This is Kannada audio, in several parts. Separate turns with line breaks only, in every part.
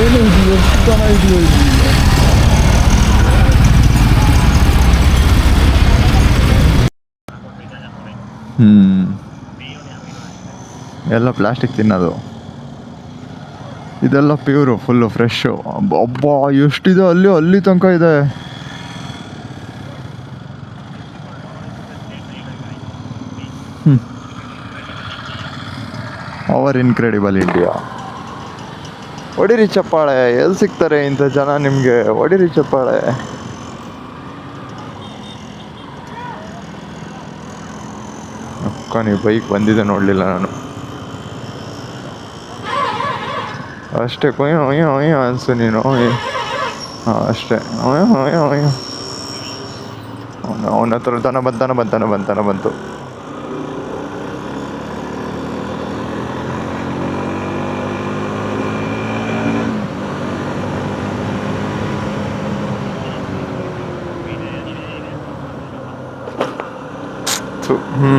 ಏನು ಇದು ಎಷ್ಟು ಜನ ಇದೆಯೋ ಇದೆಯೋ ಎಲ್ಲ ಪ್ಲಾಸ್ಟಿಕ್ ತಿನ್ನೋದು. ಇದೆಲ್ಲ ಪ್ಯೂರು ಫುಲ್ಲು ಫ್ರೆಶ್ಶು ಅಬ್ಬಾ, ಎಷ್ಟಿದೆ ಅಲ್ಲಿ ಅಲ್ಲಿ ತನಕ ಇದೆ. ಅವರ್ ಇನ್ಕ್ರೆಡಿಬಲ್ ಇಂಡಿಯಾ ಹೊಡಿರಿ ಚಪ್ಪಾಳೆ ಎಲ್ಲಿ ಸಿಗ್ತಾರೆ ಇಂಥ ಜನ ನಿಮಗೆ? ಹೊಡಿರಿ ಚಪ್ಪಾಳೆ. ಅಕ್ಕ ನೀವು ಬೈಕ್ ಬಂದಿದೆ ನೋಡಲಿಲ್ಲ ನಾನು. ಅಷ್ಟೇ ಕೊಯ್ಯೋ ಒಯ್ಯೋ ಒಯ್ಯೋ ಅನ್ಸು ನೀನು. ಹಾಂ ಅಷ್ಟೇ. ಒಯ್ಯೋ ಒಯ್ಯೋ ಒಯ್ಯೋ ಅವನ ಹತ್ರ ತನ ಬಂತಾನ ಬಂತಾನ ಬಂತಾನ ಬಂತು. ಹ್ಞೂ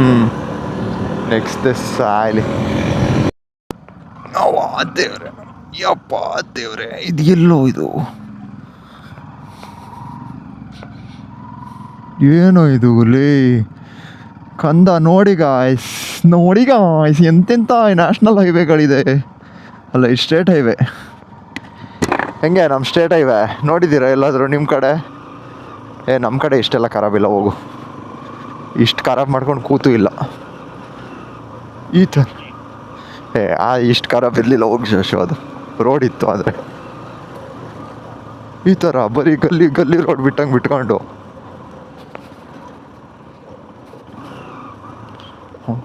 ನೆಕ್ಸ್ಟ್ ಸಾಯ್ಲಿ ಅವ ದೇವ್ರೆ ಯಪ್ಪ ದೇವ್ರೆ ಇದು ಎಲ್ಲೋ ಇದು ಏನೋ ಇದು ಲೇ? ಕಂದ ನೋಡಿ ಗಾಯ್ಸ್ ನೋಡಿ ಗಾಯ್ಸ್ ಎಂತೆಂಥ ನ್ಯಾಷನಲ್ ಹೈವೇಗಳಿದೆ ಅಲ್ಲ ಈ ಸ್ಟೇಟ್ ಹೈವೇ ಹೆಂಗೆ ನಮ್ಮ ಸ್ಟೇಟ್ ಹೈವೇ ನೋಡಿದ್ದೀರಾ ಎಲ್ಲಾದರೂ ನಿಮ್ಮ ಕಡೆ? ಏ ನಮ್ಮ ಕಡೆ ಇಷ್ಟೆಲ್ಲ ಖರಾಬಿಲ್ಲ ಹೋಗು. ಇಷ್ಟು ಖರಾಬ್ ಮಾಡ್ಕೊಂಡು ಕೂತು ಇಲ್ಲ. ಈ ಥರ? ಏ ಆ ಇಷ್ಟು ಖರಾಬ್ ಇರಲಿಲ್ಲ ಹೋಗಿ ಶಶು ಅದು. ರೋಡ್ ಇತ್ತು ಆದರೆ. ಈ ಥರ ಬರೀ ಗಲ್ಲಿ ಗಲ್ಲಿ ರೋಡ್ ಬಿಟ್ಟಂಗೆ ಬಿಟ್ಕೊಂಡು.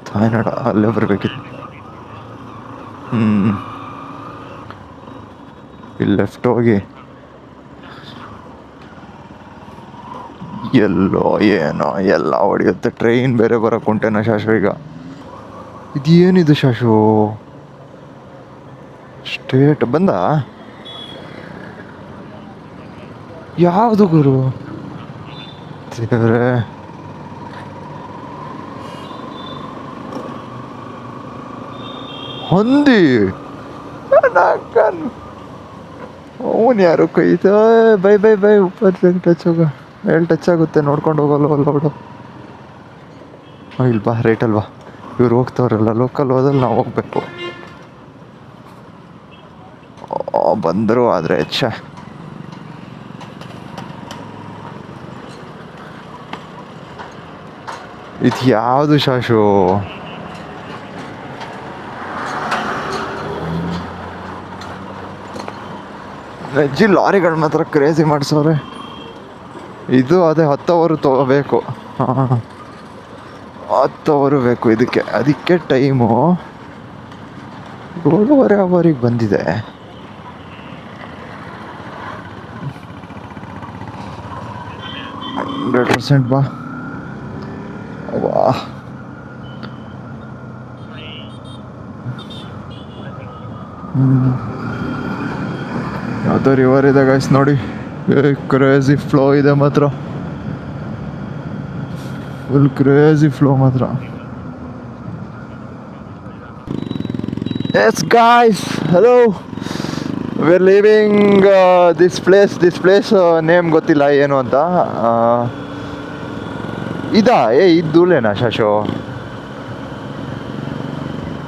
ತಾಯ್ನಾಡ ಅಲ್ಲೇ ಬರಬೇಕಿತ್ತು. ಹ್ಞೂ ಇಲ್ಲಿ ಲೆಫ್ಟ್ ಹೋಗಿ ಎಲ್ಲೋ ಏನೋ ಎಲ್ಲ ಹೊಡೆಯುತ್ತೆ. ಟ್ರೈನ್ ಬೇರೆ ಬರೋಕೆ ಉಂಟೇನೋ ಶಾಶು ಈಗ. ಇದೇನಿದು ಶಾಶು? ಸ್ಟ್ರೇಟ್ ಬಂದ? ಯಾವುದು ಗುರು? ದೇವ್ರೆ. ಹೊಂದಿ. ಅವನು ಯಾರು ಕೈತ? ಬೈ ಬೈ ಬೈ ಉಪ್ಪತ್ತು ಟಚ್ ಹೋಗ ಎಲ್ಲಿ ಟಚ್ ಆಗುತ್ತೆ? ನೋಡ್ಕೊಂಡು ಹೋಗಲ್ವ ಬಿಡು. ಇಲ್ಲಿ ಬಾ ಬಾ. ಇವ್ರು ಹೋಗ್ತವ್ರಲ್ಲ ಲೋಕಲ್ ಹೋದಲ್ಲಿ ನಾವು ಹೋಗ್ಬೇಕು. ಬಂದರು ಆದರೆ ಹೆಚ್ಚ ಇದು ಯಾವುದು ಶಾಶು? ವೆಜ್ಜಿ ಲಾರಿಗಳು ಮಾತ್ರ ಕ್ರೇಜಿ ಮಾಡಿಸೋರೆ. ಇದು ಅದೇ ಹತ್ತು ಅವರು ತಗೋಬೇಕು ಹತ್ತು ಅವರು ಬೇಕು ಇದಕ್ಕೆ. ಅದಕ್ಕೆ ಟೈಮು ಏಳುವರೆ ಅವರಿಗೆ ಬಂದಿದೆ. ಹಂಡ್ರೆಡ್ ಪರ್ಸೆಂಟ್ ಬಾ. ವಾ ಯಾವುದೋ ರಿವರ್ ಇದೆ ಗಾಯ್ಸ್ ನೋಡಿ. ಕ್ರೇಜಿ ಫ್ಲೋ ಇದೆ ಮಾತ್ರ. ಫುಲ್ ಕ್ರೇಜಿ ಫ್ಲೋ ಮಾತ್ರ. Yes guys hello are living this place this place name ಗೊತ್ತಿಲ್ಲ ಏನು ಅಂತ. ಆ, ಇದಾ? ಏ ಇದು ಧೂಳೇನಾ ಶಶು?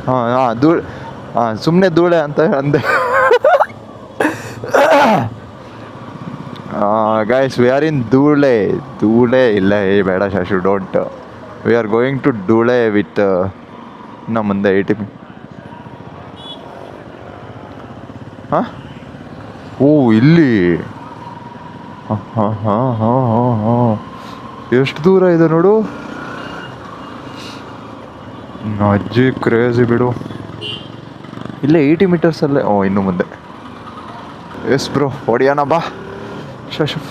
ಹಾಂ ಹಾಂ ಧೂಳ್ ಹಾಂ ಸುಮ್ಮನೆ ಧೂಳೆ ಅಂತ ಅಂದೆ. Guys we are in Dhule Dhule ಇಲ್ಲ, ಏ, ಬೇಡ ಶಾಶು don't we are going to Dhule with ನಮ್ಮ ಮುಂದೆ ಏಯ್ಟಿ ಹಾಂ? ಓ, ಇಲ್ಲಿ. ಹಾಂ ಹಾಂ ಹಾಂ ಹಾಂ ಹಾಂ ಎಷ್ಟು ದೂರ ಇದೆ ನೋಡು? ಅಜ್ಜಿ ಕ್ರೇಜಿ ಬಿಡು. ಇಲ್ಲೇ ಏಯ್ಟಿ ಮೀಟರ್ಸಲ್ಲೇ ಓ, ಇನ್ನು ಮುಂದೆ. ಎಸ್ ಬ್ರೋ ಹೊಡಿಯೋಣ ಬಾ.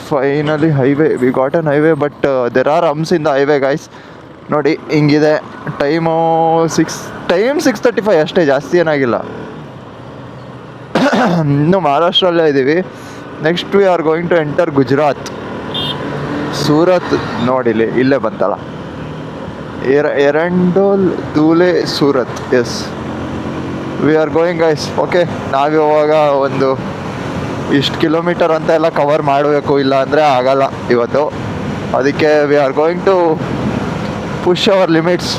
Finally highway we got on highway but there are humps in the highway guys ನೋಡಿ, ಹಿಂಗಿದೆ. Time six time six thirty five ಅಷ್ಟೇ, ಜಾಸ್ತಿ ಏನಾಗಿಲ್ಲ. ಇನ್ನು ಮಹಾರಾಷ್ಟ್ರಲ್ಲೇ ಇದ್ದೀವಿ next we are going to enter Gujarat Surat ನೋಡಿಲಿ ಇಲ್ಲೇ ಬಂತಲ್ಲ. ಎರ Erandol Dhule Surat yes we are going guys okay ನಾವಿವಾಗ ಒಂದು ಇಷ್ಟು ಕಿಲೋಮೀಟರ್ ಅಂತ ಎಲ್ಲ ಕವರ್ ಮಾಡಬೇಕು, ಇಲ್ಲ ಅಂದರೆ ಆಗಲ್ಲ ಇವತ್ತು. ಅದಕ್ಕೆ we are going to push our limits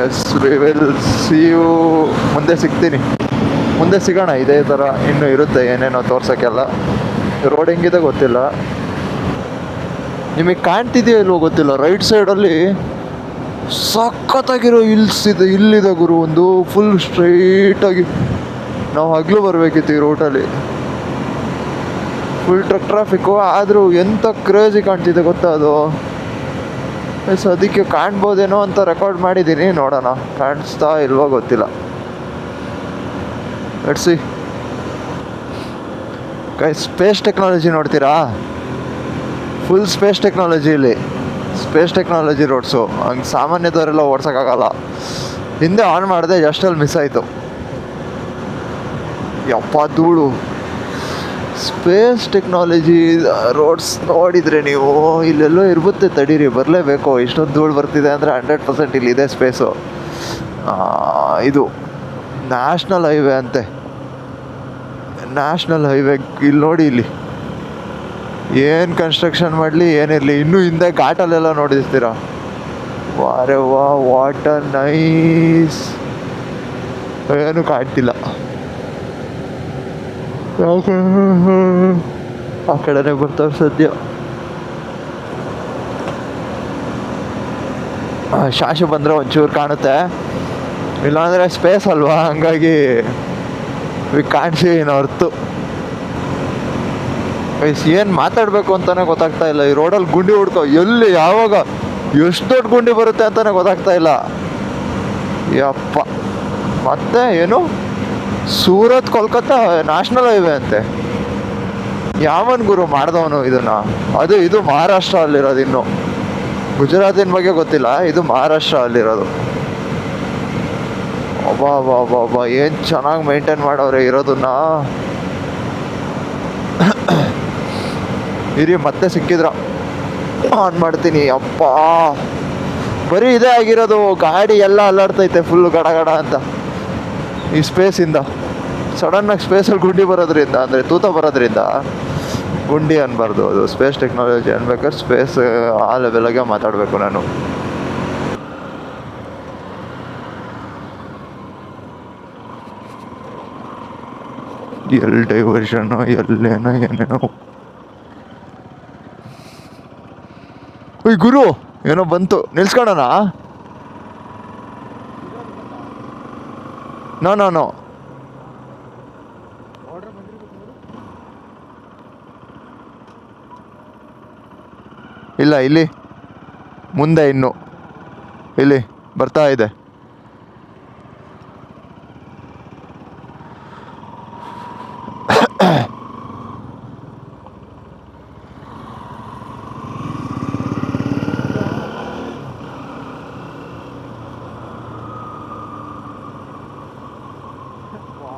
yes we will see you ಮುಂದೆ ಸಿಗ್ತೀನಿ. ಮುಂದೆ ಸಿಗೋಣ, ಇದೇ ಥರ ಇನ್ನೂ ಇರುತ್ತೆ, ಏನೇನೋ ತೋರ್ಸೋಕ್ಕೆಲ್ಲ. ರೋಡ್ ಹೆಂಗಿದೆ ಗೊತ್ತಿಲ್ಲ. ನಿಮಗೆ ಕಾಣ್ತಿದೆಯೋ ಇಲ್ವೋ ಗೊತ್ತಿಲ್ಲ ರೈಟ್ ಸೈಡಲ್ಲಿ ಸಖತ್ತಾಗಿರೋ ಹಿಲ್ಸ್ ಇದೆ, ಇಲ್ಲಿದೆ ಗುರು, ಒಂದು ಫುಲ್ ಸ್ಟ್ರೈಟಾಗಿ ನಾವು ಹಗಲು ಬರಬೇಕಿತ್ತು ಈ ರೂಟಲ್ಲಿ ಫುಲ್ ಟ್ರಕ್ ಟ್ರಾಫಿಕ್ಕು ಆದರೂ ಎಂಥ ಕ್ರೇಜಿ ಕಾಣ್ತಿದೆ ಗೊತ್ತಾ ಅದು? ಸೊ ಅದಕ್ಕೆ ಕಾಣ್ಬೋದೇನೋ ಅಂತ ರೆಕಾರ್ಡ್ ಮಾಡಿದ್ದೀನಿ ನೋಡೋಣ. ಕಾಣಿಸ್ತಾ ಇಲ್ವೋ ಗೊತ್ತಿಲ್ಲ. ಎಡ್ಸಿ ಕೈ ಸ್ಪೇಸ್ ಟೆಕ್ನಾಲಜಿ ನೋಡ್ತೀರಾ? ಫುಲ್ ಸ್ಪೇಸ್ ಟೆಕ್ನಾಲಜಿ ಇಲ್ಲಿ. ಸ್ಪೇಸ್ ಟೆಕ್ನಾಲಜಿ ರೋಡ್ಸು ಹಂಗೆ ಸಾಮಾನ್ಯದವರೆಲ್ಲ ಓಡ್ಸೋಕ್ಕಾಗಲ್ಲ. ಹಿಂದೆ ಆನ್ ಮಾಡಿದೆ ಜಸ್ಟಲ್ಲಿ ಮಿಸ್ ಆಯಿತು. ಯಪ್ಪ ಧೂಳು. ಸ್ಪೇಸ್ ಟೆಕ್ನಾಲಜಿ ರೋಡ್ಸ್ ನೋಡಿದರೆ ನೀವು ಇಲ್ಲೆಲ್ಲೋ ಇರ್ಬುತ್ತೆ ತಡೀರಿ, ಬರಲೇಬೇಕು. ಇಷ್ಟೊಂದು ಧೂಳು ಬರ್ತಿದೆ ಅಂದರೆ ಹಂಡ್ರೆಡ್ ಪರ್ಸೆಂಟ್ ಇಲ್ಲಿದೆ ಸ್ಪೇಸು ಇದು ನ್ಯಾಷ್ನಲ್ ಹೈವೇ ಅಂತೆ. ನ್ಯಾಷ್ನಲ್ ಹೈವೇ ಇಲ್ಲಿ ನೋಡಿ ಇಲ್ಲಿ. ಏನು ಕನ್ಸ್ಟ್ರಕ್ಷನ್ ಮಾಡಲಿ, ಏನಿರಲಿ, ಇನ್ನೂ ಹಿಂದೆ ಘಾಟಲ್ಲೆಲ್ಲ ನೋಡಿಸ್ತೀರ ವಾರೆ ವಾ ವಾಟರ್ ನೈಸ್ ಏನು ಕಾಣ್ತಿಲ್ಲ. ಆ ಕಡೆನೇ ಸದ್ಯ. ಶಾಶು ಬಂದರೆ ಒಂಚೂರು ಕಾಣುತ್ತೆ. ಇಲ್ಲಾಂದರೆ ಸ್ಪೇಸ್ ಅಲ್ವಾ? ಹಂಗಾಗಿ ಕಾಣಿಸಿ ಹೊರ್ತು ಏನು ಮಾತಾಡಬೇಕು ಅಂತಲೇ ಗೊತ್ತಾಗ್ತಾ ಇಲ್ಲ. ಈ ರೋಡಲ್ಲಿ ಗುಂಡಿ ಹುಡ್ಕೋ, ಎಲ್ಲಿ, ಯಾವಾಗ, ಎಷ್ಟು ದೊಡ್ಡ ಗುಂಡಿ ಬರುತ್ತೆ ಅಂತಲೇ ಗೊತ್ತಾಗ್ತಾ ಇಲ್ಲ. ಯಪ್ಪ. ಮತ್ತೆ ಏನು? ಸೂರತ್ ಕೋಲ್ಕತ್ತಾ ನ್ಯಾಷನಲ್ ಹೈವೇ ಅಂತೆ. ಯಾವನ್ ಗುರು ಮಾಡ್ದವನು ಇದನ್ನ? ಅದು ಇದು ಮಹಾರಾಷ್ಟ್ರ ಅಲ್ಲಿರೋದು ಇನ್ನು. ಗುಜರಾತಿನ ಬಗ್ಗೆ ಗೊತ್ತಿಲ್ಲ, ಇದು ಮಹಾರಾಷ್ಟ್ರ ಅಲ್ಲಿರೋದು. ಅಬ್ಬಾ ಅಬ್ಬಾ ಅಬ್ಬಾ ಏನು ಚೆನ್ನಾಗಿ ಮೇಂಟೈನ್ ಮಾಡವ್ರೆ ಇರೋದನ್ನ? ಇರಿ, ಮತ್ತೆ ಸಿಕ್ಕಿದ್ರ. ಆನ್ ಮಾಡ್ತೀನಿ ಅಪ್ಪ ಬರೀ ಇದೇ ಆಗಿರೋದು, ಗಾಡಿ ಎಲ್ಲ ಅಲ್ಲಾಡ್ತೈತೆ ಫುಲ್ ಗಡ ಗಡ ಅಂತ. ಈ ಸ್ಪೇಸಿಂದ ಸಡನ್ನಾಗಿ ಸ್ಪೇಸಲ್ಲಿ ಗುಂಡಿ ಬರೋದ್ರಿಂದ, ಅಂದರೆ ತೂತ ಬರೋದ್ರಿಂದ ಗುಂಡಿ ಅನ್ಬಾರ್ದು ಅದು. ಸ್ಪೇಸ್ ಟೆಕ್ನಾಲಜಿ ಅನ್ಬೇಕಾದ್ರೆ ಸ್ಪೇಸ್ ಆ ಲೆವೆಲಾಗೆ ಮಾತಾಡಬೇಕು ನಾನು. ಎಲ್ಲಿ ಡೈವರ್ಷನ್ನು ಎಲ್ಲೇನೋ ಏನೇನೋ. ಓಯ್ ಗುರು, ಏನೋ ಬಂತು. ನಿಲ್ಸ್ಕೊಳ್ಳೋಣ ನೋ ನೋ ನೋ ಇಲ್ಲ ಇಲ್ಲಿ. ಮುಂದೆ ಇನ್ನು. ಇಲ್ಲಿ ಬರ್ತಾ ಇದೆ.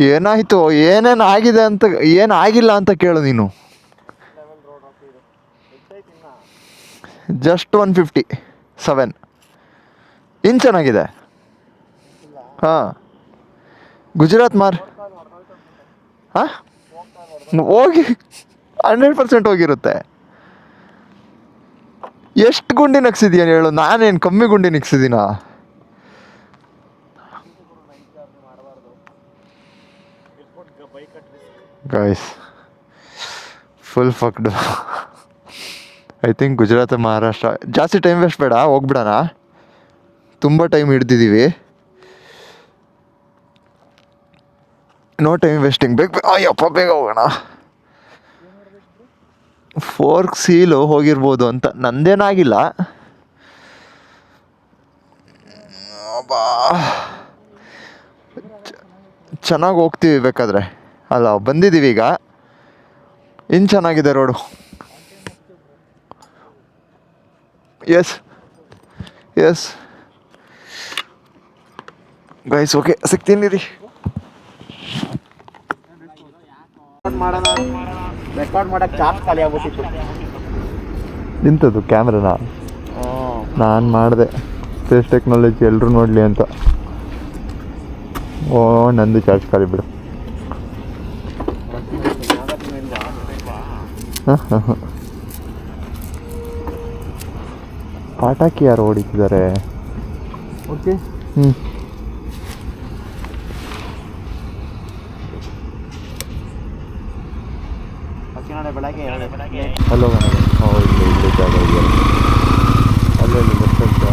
ಏನಾಯ್ತು? ಏನೇನು ಆಗಿದೆ ಅಂತ, ಏನು ಆಗಿಲ್ಲ ಅಂತ ಕೇಳು ನೀನು. ಜಸ್ಟ್ ಒನ್ ಫಿಫ್ಟಿ ಸೆವೆನ್ ಇನ್ನು ಚೆನ್ನಾಗಿದೆ. ಹಾಂ. ಗುಜರಾತ್ ಮಾರ್. ಹಾಂ? ಹೋಗಿ ಹಂಡ್ರೆಡ್ ಪರ್ಸೆಂಟ್ ಹೋಗಿರುತ್ತೆ. ಎಷ್ಟು ಗುಂಡಿ ನಗ್ಸಿದ್ಯಾ ಹೇಳು? ನಾನೇನು ಕಮ್ಮಿ ಗುಂಡಿ ನಿಗ್ಸಿದ್ದೀನಾ? Guys full ಫಕ್ಡು I think Gujarat Maharashtra ಜಾಸ್ತಿ ಟೈಮ್ ವೇಸ್ಟ್ ಬೇಡ, ಹೋಗ್ಬಿಡೋಣ. ತುಂಬ ಟೈಮ್ ಹಿಡ್ದಿದ್ದೀವಿ ನೋ ಟೈಮ್ ವೇಸ್ಟಿಂಗ್ ಬೇಗ ಅಯ್ಯಪ್ಪ, ಬೇಗ ಹೋಗೋಣ. ಫೋರ್ಕ್ ಸೀಲು ಹೋಗಿರ್ಬೋದು ಅಂತ ನಂದೇನಾಗಿಲ್ಲ. ಚೆನ್ನಾಗಿ ಹೋಗ್ತೀವಿ ಬೇಕಾದ್ರೆ. ಅಲ್ಲ ಬಂದಿದ್ದೀವಿ ಈಗ. ಇನ್ನು ಚೆನ್ನಾಗಿದೆ road. Yes yes guys okay ಸಿಗ್ತೀನಿ ರೀ.
ರೆಕಾರ್ಡ್ ಮಾಡಕ್ಕೆ ಚಾರ್ಜ್ ಖಾಲಿ ಆಗ್ಬಿಟ್ಟಿತ್ತು.
ನಿಂತದ್ದು ಕ್ಯಾಮ್ರಾನ? ನಾನು ಮಾಡಿದೆ. ಸ್ಪೇಸ್ ಟೆಕ್ನಾಲಜಿ ಎಲ್ಲರೂ ನೋಡಲಿ ಅಂತ. ಓ ನಂದು ಚಾರ್ಜ್ ಖಾಲಿ ಬಿಡು ಹಾಂ ಹಾಂ ಹಾಂ ಪಟಾಕಿ ಯಾರು ಹೊಡಿತಿದ್ದಾರೆ
ಓಕೆ
ಹ್ಞೂ
ಹಲೋ ಬೆಳಗ್ಗೆ ಬೆಳಗ್ಗೆ
ಅಲ್ಲೋ ಮನೆಗೆ ಓ ಇಲ್ಲಿ ಇಲ್ಲಿ ಜಾಗ ಇದೆಯಲ್ಲ ಅಲ್ಲೇ ಇಲ್ಲಿ ಲೆಫ್ಟ್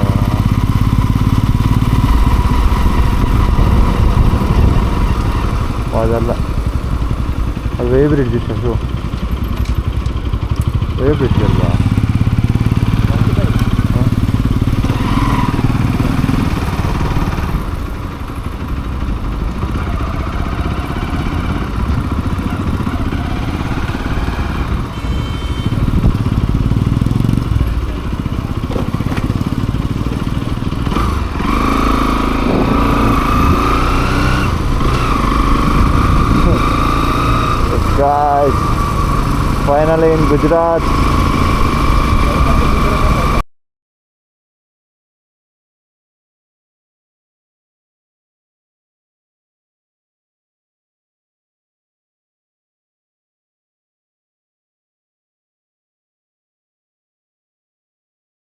ಅದಲ್ಲ. ಅದು ವೇ ಬ್ರಿಡ್ಜ್ ಇಷ್ಟು ವೇ ಬ್ರಿಡ್ಜ್ ಅಲ್ವಾ guys. Finally in gujarat